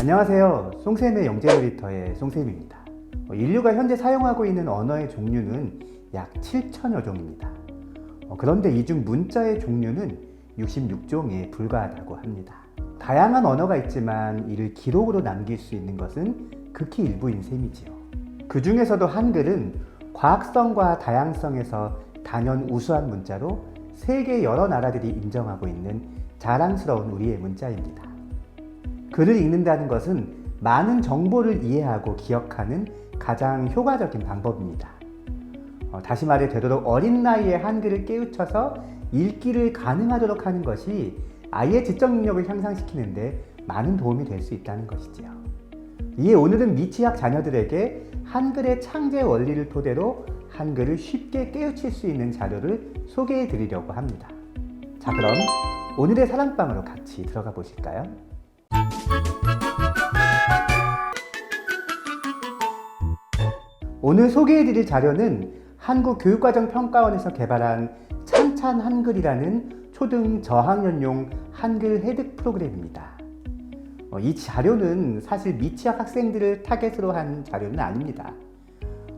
안녕하세요. 송쌤의 영재놀이터의 송쌤입니다. 어, 인류가 현재 사용하고 있는 언어의 종류는 약 7천여 종입니다. 어, 그런데 이 중 문자의 종류는 66종에 불과하다고 합니다. 다양한 언어가 있지만 이를 기록으로 남길 수 있는 것은 극히 일부인 셈이지요. 그 중에서도 한글은 과학성과 다양성에서 단연 우수한 문자로 세계 여러 나라들이 인정하고 있는 자랑스러운 우리의 문자입니다. 글을 읽는다는 것은 많은 정보를 이해하고 기억하는 가장 효과적인 방법입니다. 어, 다시 말해 되도록 어린 나이에 한글을 깨우쳐서 읽기를 가능하도록 하는 것이 아이의 지적 능력을 향상시키는데 많은 도움이 될 수 있다는 것이지요. 이에 오늘은 미취학 자녀들에게 한글의 창제 원리를 토대로 한글을 쉽게 깨우칠 수 있는 자료를 소개해 드리려고 합니다. 자, 그럼 오늘의 사랑방으로 같이 들어가 보실까요? 오늘 소개해드릴 자료는 한국교육과정평가원에서 개발한 찬찬 한글이라는 초등 저학년용 한글 해득 프로그램입니다. 어, 이 자료는 사실 미취학 학생들을 타겟으로 한 자료는 아닙니다.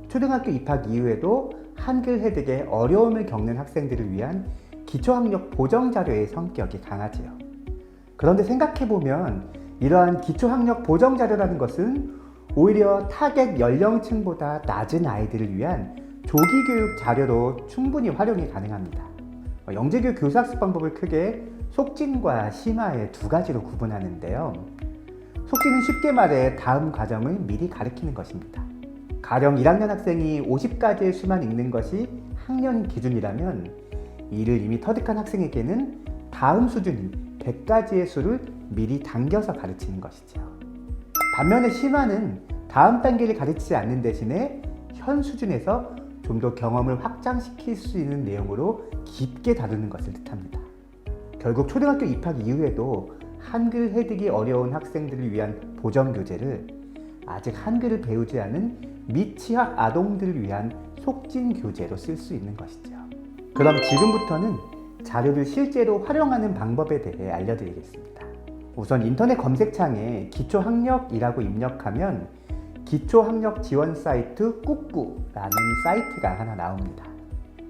초등학교 입학 이후에도 한글 해득에 어려움을 겪는 학생들을 위한 기초학력 보정 자료의 성격이 강하지요. 그런데 생각해보면 이러한 기초학력 보정 자료라는 것은 오히려 타겟 연령층보다 낮은 아이들을 위한 조기 교육 자료로 충분히 활용이 가능합니다. 어, 영재교육 교사학습 방법을 크게 속진과 심화의 두 가지로 구분하는데요. 속진은 쉽게 말해 다음 과정을 미리 가르치는 것입니다. 가령 1학년 학생이 50가지의 수만 읽는 것이 학년 기준이라면 이를 이미 터득한 학생에게는 다음 수준인 100가지의 수를 미리 당겨서 가르치는 것이죠. 반면에 심화는 다음 단계를 가르치지 않는 대신에 현 수준에서 좀 더 경험을 확장시킬 수 있는 내용으로 깊게 다루는 것을 뜻합니다. 결국 초등학교 입학 이후에도 한글 해득이 어려운 학생들을 위한 보정 교재를 아직 한글을 배우지 않은 미취학 아동들을 위한 속진 교재로 쓸 수 있는 것이죠. 그럼 지금부터는 자료를 실제로 활용하는 방법에 대해 알려드리겠습니다. 우선 인터넷 검색창에 기초학력이라고 입력하면 기초학력 지원 사이트 꾹꾹라는 사이트가 하나 나옵니다.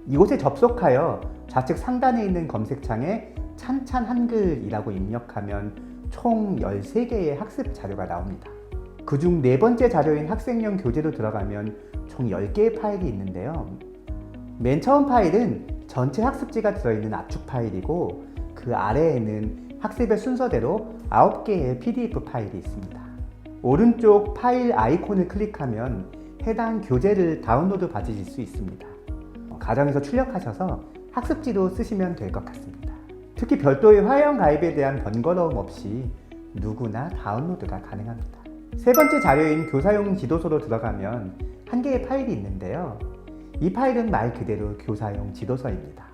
이곳에 접속하여 좌측 상단에 있는 검색창에 찬찬 한글이라고 입력하면 총 13개의 학습 자료가 나옵니다. 그중 네 번째 자료인 학생용 교재로 들어가면 총 10개의 파일이 있는데요. 맨 처음 파일은 전체 학습지가 들어있는 압축 파일이고 그 아래에는 학습의 순서대로 9개의 PDF 파일이 있습니다. 오른쪽 파일 아이콘을 클릭하면 해당 교재를 다운로드 받으실 수 있습니다. 가정에서 출력하셔서 학습지로 쓰시면 될 것 같습니다. 특히 별도의 화형 가입에 대한 번거로움 없이 누구나 다운로드가 가능합니다. 세 번째 자료인 교사용 지도서로 들어가면 한 개의 파일이 있는데요. 이 파일은 말 그대로 교사용 지도서입니다.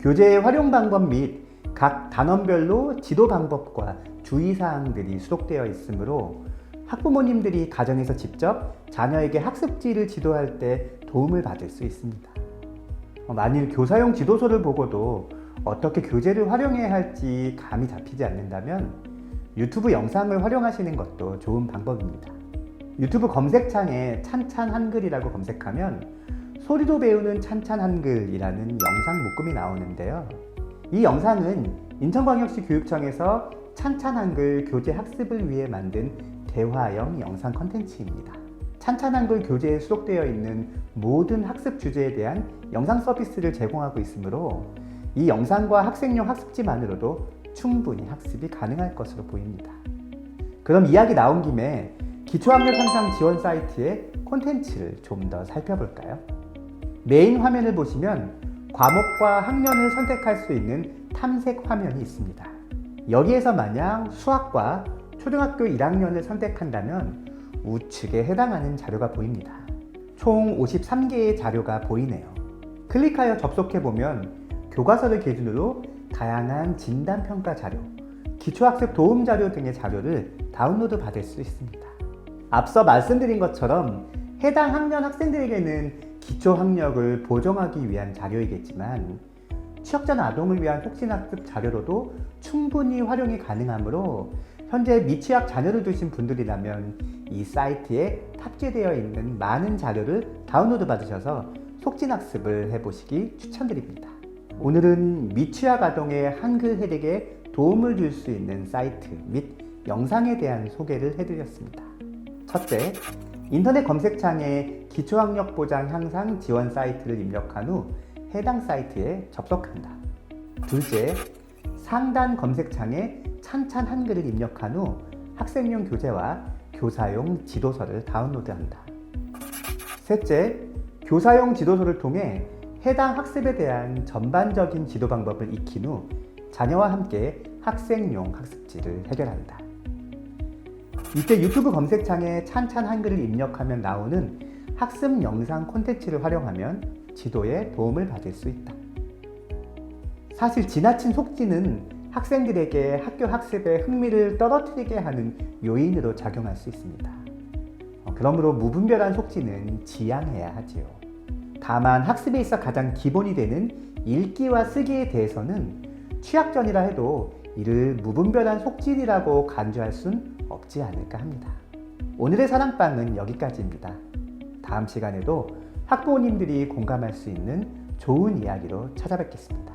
교재의 활용 방법 및 각 단원별로 지도 방법과 주의사항들이 수록되어 있으므로 학부모님들이 가정에서 직접 자녀에게 학습지를 지도할 때 도움을 받을 수 있습니다. 어, 만일 교사용 지도서를 보고도 어떻게 교재를 활용해야 할지 감이 잡히지 않는다면 유튜브 영상을 활용하시는 것도 좋은 방법입니다. 유튜브 검색창에 찬찬 한글이라고 검색하면 소리로 배우는 찬찬 한글이라는 영상 묶음이 나오는데요. 이 영상은 인천광역시 교육청에서 찬찬 한글 교재 학습을 위해 만든 대화형 영상 컨텐츠입니다. 찬찬 한글 교재에 수록되어 있는 모든 학습 주제에 대한 영상 서비스를 제공하고 있으므로 이 영상과 학생용 학습지만으로도 충분히 학습이 가능할 것으로 보입니다. 그럼 이야기 나온 김에 기초학력 향상 지원 사이트의 콘텐츠를 좀 더 살펴볼까요? 메인 화면을 보시면 과목과 학년을 선택할 수 있는 탐색 화면이 있습니다. 여기에서 만약 수학과 초등학교 1학년을 선택한다면 우측에 해당하는 자료가 보입니다. 총 53개의 자료가 보이네요. 클릭하여 접속해보면 교과서를 기준으로 다양한 진단평가 자료, 기초학습 도움 자료 등의 자료를 다운로드 받을 수 있습니다. 앞서 말씀드린 것처럼 해당 학년 학생들에게는 기초 학력을 보정하기 위한 자료이겠지만 취약자나 아동을 위한 혁신학습 자료로도 충분히 활용이 가능하므로 현재 미취학 자녀를 두신 분들이라면 이 사이트에 탑재되어 있는 많은 자료를 다운로드 받으셔서 속진학습을 해보시기 추천드립니다. 오늘은 미취학 아동의 한글 해독에 도움을 줄 수 있는 사이트 및 영상에 대한 소개를 해드렸습니다. 첫째, 인터넷 검색창에 기초학력 보장 향상 지원 사이트를 입력한 후 해당 사이트에 접속한다. 둘째, 상단 검색창에 찬찬 한글을 입력한 후 학생용 교재와 교사용 지도서를 다운로드한다. 셋째, 교사용 지도서를 통해 해당 학습에 대한 전반적인 지도 방법을 익힌 후 자녀와 함께 학생용 학습지를 해결한다. 이때 유튜브 검색창에 찬찬 한글을 입력하면 나오는 학습 영상 콘텐츠를 활용하면 지도에 도움을 받을 수 있다. 사실 지나친 속지는 학생들에게 학교 학습에 흥미를 떨어뜨리게 하는 요인으로 작용할 수 있습니다. 어, 그러므로 무분별한 속지는 지양해야 하지요. 다만 학습에 있어 가장 기본이 되는 읽기와 쓰기에 대해서는 취약전이라 해도 이를 무분별한 속질이라고 간주할 순 없지 않을까 합니다. 오늘의 사랑방은 여기까지입니다. 다음 시간에도 학부모님들이 공감할 수 있는 좋은 이야기로 찾아뵙겠습니다.